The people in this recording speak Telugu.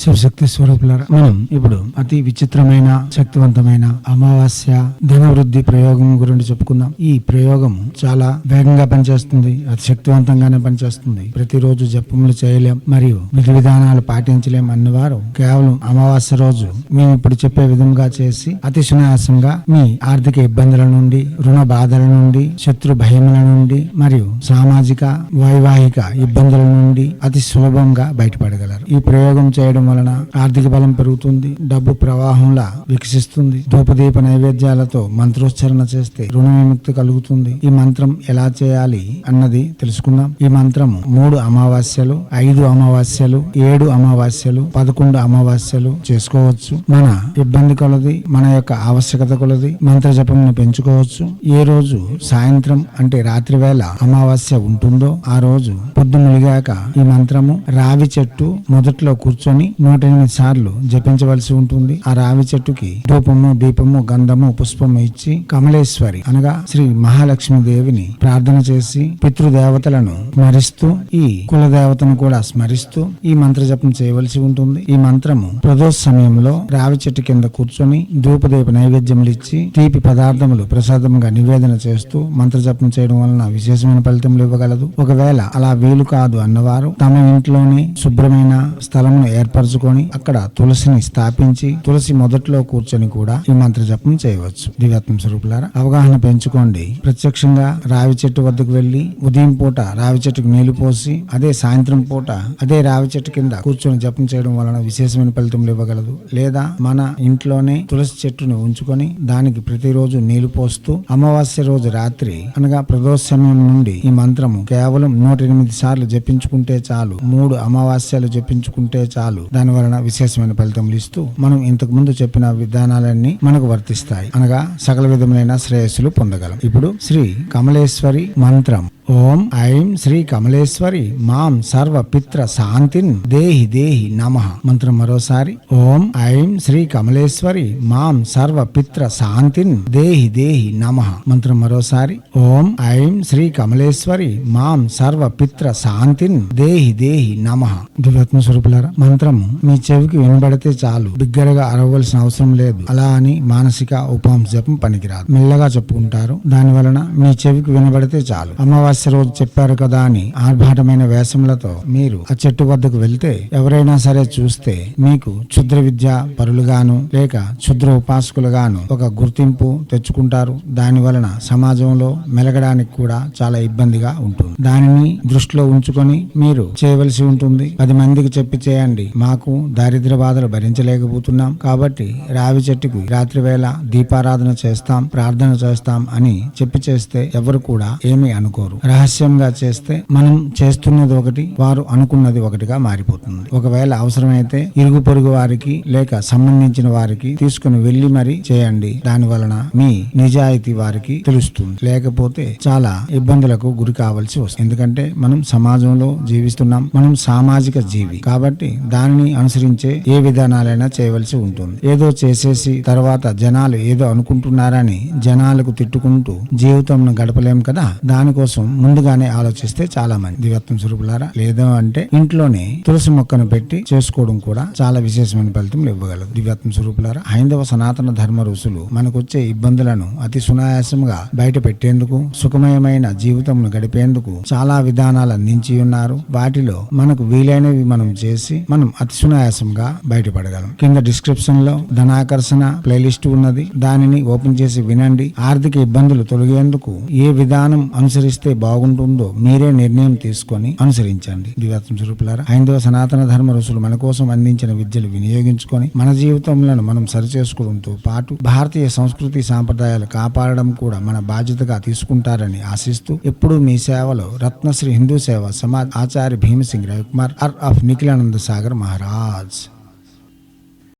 శివశక్తి స్వరూపులారా మనం ఇప్పుడు అతి విచిత్రమైన శక్తివంతమైన అమావాస్య ధనవృద్ధి ప్రయోగం గురించి చెప్పుకుందాం. ఈ ప్రయోగం చాలా వేగంగా పనిచేస్తుంది అతి శక్తివంతంగానే పనిచేస్తుంది. ప్రతిరోజు జపములు చేయలేం మరియు విధి విధానాలు పాటించలేం అన్నవారు కేవలం అమావాస్య రోజు మేము ఇప్పుడు చెప్పే విధంగా చేసి అతి సునాయాసంగా మీ ఆర్థిక ఇబ్బందుల నుండి రుణ బాధల నుండి శత్రు భయముల నుండి మరియు సామాజిక వైవాహిక ఇబ్బందుల నుండి అతి సులభంగా బయటపడగలరు. ఈ ప్రయోగం చేయడం వలన ఆర్థిక బలం పెరుగుతుంది డబ్బు ప్రవాహంలా వికసిస్తుంది. ధూపదీప నైవేద్యాలతో మంత్రోచ్చారణ చేస్తే రుణ విముక్తి కలుగుతుంది. ఈ మంత్రం ఎలా చేయాలి అన్నది తెలుసుకుందాం. ఈ మంత్రం మూడు అమావాస్యలు ఐదు అమావాస్యలు ఏడు అమావాస్యలు పదకొండు అమావాస్యలు చేసుకోవచ్చు. మన ఇబ్బంది కొలది మన యొక్క ఆవశ్యకత కొలది మంత్ర జపంను పెంచుకోవచ్చు. ఏ రోజు సాయంత్రం అంటే రాత్రి వేళ అమావాస్య ఉంటుందో ఆ రోజు పొద్దు ములిగాక ఈ మంత్రము రావి చెట్టు మొదట్లో కూర్చొని నూట ఎనిమిది సార్లు జపించవలసి ఉంటుంది. ఆ రావి చెట్టుకి ధూపము దీపము గంధము పుష్పము ఇచ్చి కమలేశ్వరి అనగా శ్రీ మహాలక్ష్మి దేవిని ప్రార్థన చేసి పితృదేవతలను స్మరిస్తూ ఈ కుల దేవతను కూడా స్మరిస్తూ ఈ మంత్ర జపం చేయవలసి ఉంటుంది. ఈ మంత్రము ప్రదోష సమయంలో రావి చెట్టు కింద కూర్చొని ధూపదీప నైవేద్యములు ఇచ్చి తీపి పదార్థములు ప్రసాదంగా నివేదన చేస్తూ మంత్ర జపం చేయడం వలన విశేషమైన ఫలితములు ఇవ్వగలదు. ఒకవేళ అలా వీలు కాదు అన్నవారు తమ ఇంట్లోనే శుభ్రమైన స్థలమును ఏర్పరచుకొని అక్కడ తులసిని స్థాపించి తులసి మొదట్లో కూర్చొని కూడా ఈ మంత్ర జపం చేయవచ్చు. దివ్యాత్మ స్వరూపులారా అవగాహన పెంచుకోండి. ప్రత్యక్షంగా రావి చెట్టు వద్దకు వెళ్ళి ఉదయం పూట రావి చెట్టుకు నీళ్ళు పోసి అదే సాయంత్రం పూట అదే రావి చెట్టు కింద కూర్చొని జపం చేయడం వలన విశేషమైన ఫలితములు ఇవ్వగలదు. లేదా మన ఇంట్లోనే తులసి చెట్టును ఉంచుకొని దానికి ప్రతిరోజు నీళ్ళు పోస్తూ అమావాస్య రోజు రాత్రి అనగా ప్రదోష సమయం నుండి ఈ మంత్రము కేవలం నూట ఎనిమిది సార్లు జపించుకుంటే చాలు మూడు అమావాస్యలు జపించుకుంటే చాలు దాని వలన విశేషమైన ఫలితములు ఇస్తూ మనం ఇంతకు ముందు చెప్పిన విధానాలన్నీ మనకు వర్తిస్తాయి. అనగా సకల విధములైన శ్రేయస్సులు పొందగలం. ఇప్పుడు శ్రీ కమలేశ్వరి మంత్రం. ఓం ఐం శ్రీ కమలేశ్వరి మాం సర్వ పిత్ర శాంతిన్ దేహి దేహి నమ. మంత్రం మరోసారి. ఓం ఐం శ్రీ కమలేశ్వరి మాం సర్వ పిత్ర శాంతిన్ దేహి దేహి నమ. మంత్రం మరోసారి. ఓం ఐం శ్రీ కమలేశ్వరి మాం సర్వ పిత్ర శాంతిన్ దేహి దేహి నమ. దివ్యాత్మ స్వరూపులారా మంత్రం మీ చెవికి వినబడితే చాలు. బిగ్గరగా అరవలసిన అవసరం లేదు. అలా అని మానసిక ఉపాంశ జపం పనికిరాదు. మెల్లగా చెప్పుకుంటారు. దాని వలన మీ చెవికి వినబడితే చాలు. అమావాస్య రోజు చెప్పారు కదా అని ఆర్భాటమైన వేషములతో మీరు ఆ చెట్టు వద్దకు వెళ్తే ఎవరైనా సరే చూస్తే మీకు క్షుద్ర విద్య పరులుగాను లేక క్షుద్ర ఉపాసకులుగాను ఒక గుర్తింపు తెచ్చుకుంటారు. దాని వలన సమాజంలో మెలగడానికి కూడా చాలా ఇబ్బందిగా ఉంటుంది. దానిని దృష్టిలో ఉంచుకొని మీరు చేయవలసి ఉంటుంది. పది మందికి చెప్పి చేయండి. మాకు దారిద్ర బాధలు భరించలేకపోతున్నాం. కాబట్టి రావి చెట్టుకి రాత్రి వేళ దీపారాధన చేస్తాం ప్రార్థన చేస్తాం అని చెప్పి చేస్తే ఎవరు కూడా ఏమీ అనుకోరు. రహస్యంగా చేస్తే మనం చేస్తున్నది ఒకటి వారు అనుకున్నది ఒకటిగా మారిపోతుంది. ఒకవేళ అవసరమైతే ఇరుగు పొరుగు వారికి లేక సంబంధించిన వారికి తీసుకుని వెళ్ళి మరి చేయండి. దాని వలన మీ నిజాయితీ వారికి తెలుస్తుంది. లేకపోతే చాలా ఇబ్బందులకు గురి కావాల్సి వస్తుంది. ఎందుకంటే మనం సమాజంలో జీవిస్తున్నాం. మనం సామాజిక జీవి. కాబట్టి దానిని అనుసరించే ఏ విధానాలైనా చేయవలసి ఉంటుంది. ఏదో చేసేసి తర్వాత జనాలు ఏదో అనుకుంటున్నారని జనాలకు తిట్టుకుంటూ జీవితం గడపలేం కదా? దానికోసం ముందుగానే ఆలోచిస్తే చాలా మంది. దివ్యత్వం స్వరూపులారా లేదా అంటే ఇంట్లోనే తులసి మొక్కను పెట్టి చేసుకోవడం కూడా చాలా విశేషమైన ఫలితం ఇవ్వగలదు. దివ్యత్వం స్వరూపులారా హైందవ సనాతన ధర్మ ఋషులు మనకొచ్చే ఇబ్బందులను అతి సునాయాసంగా బయట పెట్టేందుకు సుఖమయమైన జీవితంను గడిపేందుకు చాలా విధానాలు అందించి ఉన్నారు. వాటిలో మనకు వీలైనవి మనం చేసి మనం అతి సునాయాసంగా బయటపడగలం కింద డిస్క్రిప్షన్లో ధనాకర్షణ ప్లేలిస్ట్ ఉన్నది. దానిని ఓపెన్ చేసి వినండి. ఆర్థిక ఇబ్బందులు తొలగేందుకు ఏ విధానం అనుసరిస్తే బాగుంటుందో మీరే నిర్ణయం తీసుకొని అనుసరించండి. దివ్యాత్మ స్వరూపులారా హైందవ సనాతన ధర్మ రుసులు మన కోసం అందించిన విద్యలు వినియోగించుకొని మన జీవితంలో మనం సరిచేసుకోవడంతో పాటు భారతీయ సంస్కృతి సాంప్రదాయాలు కాపాడడం కూడా మన బాధ్యతగా తీసుకుంటారని ఆశిస్తూ ఎప్పుడూ మీ సేవలో రత్నశ్రీ హిందూ సేవ సమాజ్ ఆచార్య భీమసింగ్ రవికుమార్ ఆర్ ఆఫ్ నిఖిలానంద సాగర్ మహారాజ్.